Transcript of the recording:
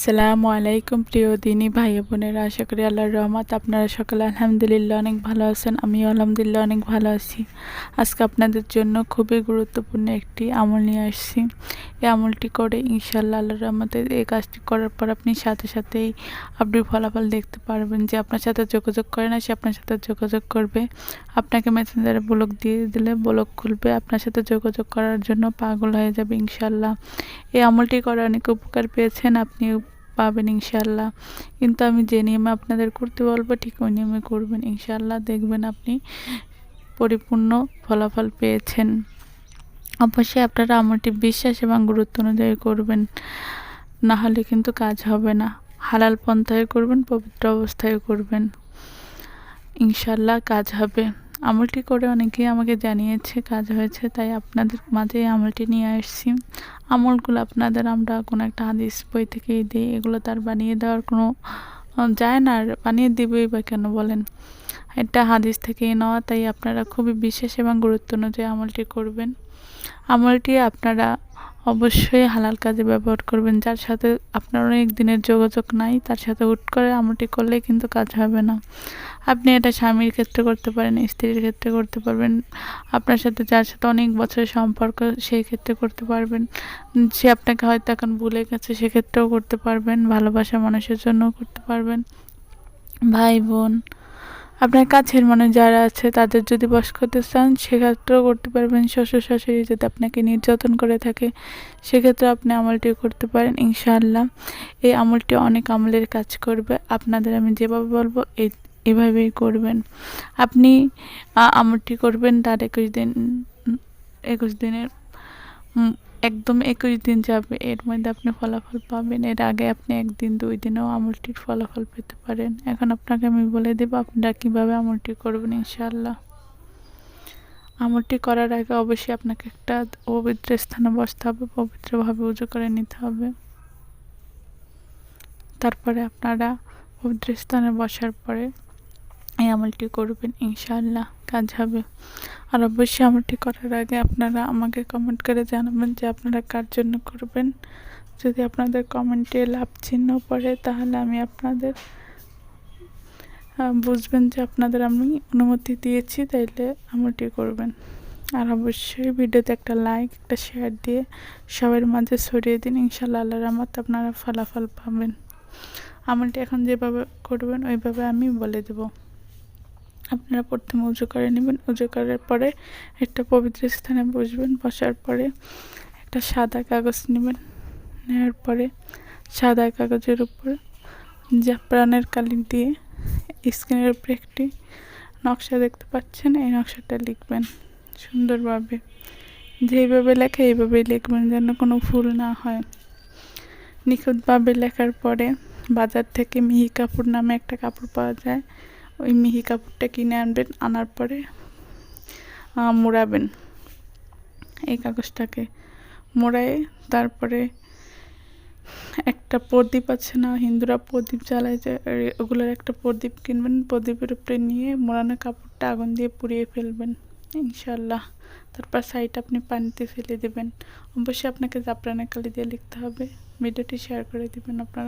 আসসালামু আলাইকুম প্রিয় দিনী ভাই বোনেরা, আশা করি আল্লাহর রহমত। আপনারা সকালে আলহামদুলিল্লাহ অনেক ভালো আছেন, আমিও আলহামদুলিল্লাহ অনেক ভালো আছি। আজকে আপনাদের জন্য খুবই গুরুত্বপূর্ণ একটি আমল নিয়ে আসছি। এই আমলটি করে ইনশাল্লাহ আল্লাহর রহমতে এই কাজটি করার পর আপনি সাথে সাথেই আপনি ফলাফল দেখতে পারবেন যে আপনার সাথে যোগাযোগ করে না, সে আপনার সাথে যোগাযোগ করবে। আপনাকে মেসেঞ্জারে ব্লক দিয়ে দিলে ব্লক খুলবে, আপনার সাথে যোগাযোগ করার জন্য পাগল হয়ে যাবে ইনশাল্লাহ এই আমলটি করে অনেক উপকার পেয়েছেন আপনি পাবেন ইনশাল্লাহ কিন্তু আমি যে নিয়মে আপনাদের করতে বলব, ঠিক ওই নিয়মে করবেন ইনশাল্লাহ দেখবেন আপনি পরিপূর্ণ ফলাফল পেয়েছেন। অবশ্যই আপনারা আমলটি বিশ্বাস এবং গুরুত্ব অনুযায়ী করবেন। না হলে কিন্তু কাজ হবে না। হালাল পন্থায় করবেন, পবিত্র অবস্থায় করবেন। ইনশাল্লাহ কাজ হবে। আমলটি করে অনেকেই আমাকে জানিয়েছে, কাজ হয়েছে, তাই আপনাদের মাঝে আমলটি নিয়ে আসছি। আমলগুলো আপনাদের আমরা কোনো একটা হাদিস বই থেকেই দিই, এগুলো তার বানিয়ে দেওয়ার কোনো যায় না, আর বানিয়ে দিবেই বা কেন বলেন? এটা হাদিস থেকেই নেওয়া, তাই আপনারা খুবই বিশেষ এবং গুরুত্ব অনুযায়ী আমলটি করবেন। আমলটি আপনারা অবশ্যই হালাল কাজে ব্যবহার করবেন, যার সাথে আপনার অনেক দিনের যোগাযোগ নাই, তার সাথে হুট করে আমলটি করলে কিন্তু কাজ হবে না। আপনি এটা স্বামীর ক্ষেত্রে করতে পারেন, স্ত্রীর ক্ষেত্রে করতে পারবেন। আপনার সাথে যার সাথে অনেক বছরের সম্পর্ক, সেই ক্ষেত্রে করতে পারবেন। সে আপনাকে হয়তো এখন ভুলে গেছে, সেক্ষেত্রেও করতে পারবেন। ভালোবাসা মানুষের জন্যও করতে পারবেন। ভাই, বোন, আপনার কাছের মানুষ যারা আছে, তাদের যদি বস করতে চান, সেক্ষেত্রেও করতে পারবেন। শ্বশুর শাশুড়ি যদি আপনাকে নির্যাতন করে থাকে সেক্ষেত্রে আপনি আমলটিও করতে পারেন, ইনশাআল্লাহ। এই আমলটি অনেক আমলের কাজ করবে। আপনাদের আমি যেভাবে বলব, এই এভাবেই করবেন। আপনি আমরটি করবেন তার একুশ দিন, একুশ দিনের একদম একুশ দিন যাবে। এর মধ্যে আপনি ফলাফল পাবেন। এর আগে আপনি একদিন, দুই দিনেও আমলটির ফলাফল পেতে পারেন। এখন আপনাকে আমি বলে দেব আপনারা কীভাবে আমলটি করবেন ইনশাল্লাহ আমলটি করার আগে অবশ্যই আপনাকে একটা পবিত্র স্থানে বসতে হবে, পবিত্রভাবে উজু করে নিতে হবে। তারপরে আপনারা পবিত্র স্থানে বসার পরে আমলটি করবেন, ইনশাআল্লাহ, কাজ হবে। আর অবশ্যই আমলটি করার আগে আপনারা আমাকে কমেন্ট করে জানাবেন যে আপনারা কার জন্য করবেন। যদি আপনাদের কমেন্টে লাভ চিহ্ন পড়ে, তাহলে আমি আপনাদের বুঝবেন যে আপনাদের আমি অনুমতি দিয়েছি, তাইলে আমলটি করবেন। আর অবশ্যই ভিডিওতে একটা লাইক একটা শেয়ার দিয়ে সবার মাঝে ছড়িয়ে দিন ইনশাল্লাহ আল্লাহ রহমত আপনারা ফলাফল পাবেন। আমলটি এখন যেভাবে করবেন, ওইভাবে আমি বলে দেবো। আপনারা প্রথমে উজু করে নেবেন। উজু করার পরে একটা পবিত্র স্থানে বসবেন। বসার পরে একটা সাদা কাগজ নেবেন। নেওয়ার পরে সাদা কাগজের উপর জাফরানের কালি দিয়ে স্ক্রিনের উপরে একটি নকশা দেখতে পাচ্ছেন। এই নকশাটা লিখবেন সুন্দরভাবে। যেইভাবে লেখে এইভাবেই লিখবেন যেন কোনো ভুল না হয়। নিখুঁতভাবে লেখার পরে বাজার থেকে মিহি কাপড় নামে একটা কাপড় পাওয়া যায়। ওই মিহি কাপড়টা কিনে আনবেন, আনার পরে মোড়াবেন। এই কাগজটাকে মোড়ায় তারপরে একটা প্রদীপ আছে না, হিন্দুরা প্রদীপ জ্বালায় যে ওগুলোর একটা প্রদীপ কিনবেন, প্রদীপের উপরে নিয়ে মোড়ানো কাপড়টা আগুন দিয়ে পুড়িয়ে ফেলবেন ইনশাল্লাহ তারপর সাইড আপনি পানিতে ফেলে দেবেন। অবশ্যই আপনাকে জাপরানের কালি দিয়ে লিখতে হবে। ভিডিওটি শেয়ার করে দেবেন আপনারা।